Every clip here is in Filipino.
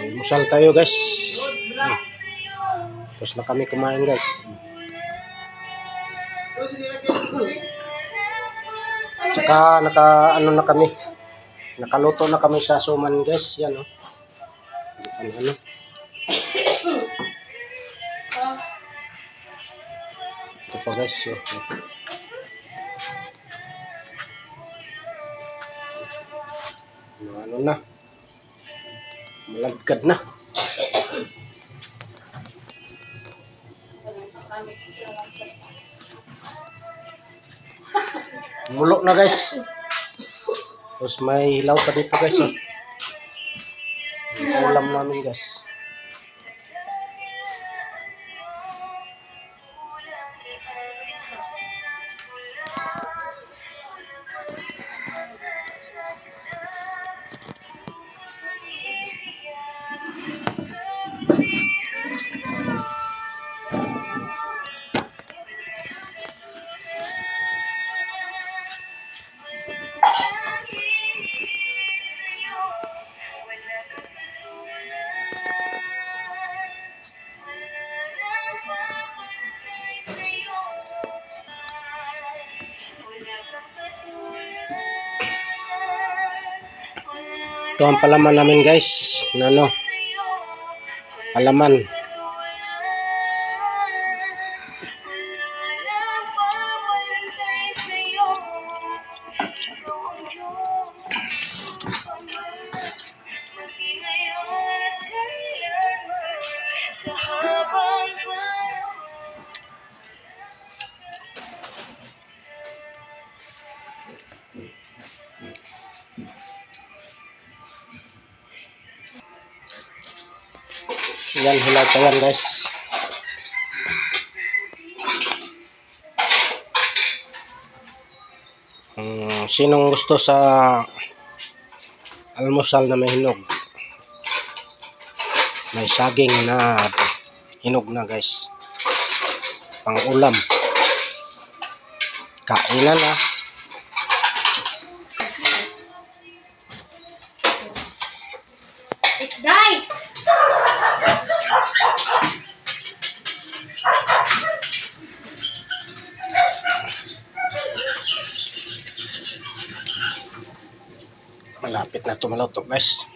Musal tayo guys. Hmm. Tapos na kami kumain guys. Tsaka naka ano na kami. Nakaluto na kami sa suman guys. Yan oh. Ano ano. Ito pa guys. Oh. Ano, ano na. Malagkad na. Mulo na guys. Tapos may hilaw pa dito guys. Oh. Ulam namin guys. Ito ang palaman namin guys. Na ano. Palaman. Sa habang Yan, hilaw pa yan guys. Mm, sinong gusto sa almusal na may hinog? May saging na hinog na guys. Pang ulam. Kainan na. Malapit na tumaluto guys.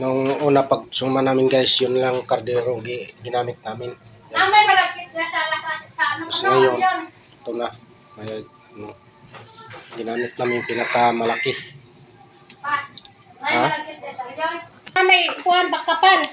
Nung una pag suma namin guys, yun lang kardero gi- ginamit namin. Yan. Tapos ngayon, ito na. May, ano, ginamit namin pinakamalaki. May Ha? Amay kuhan bakapal.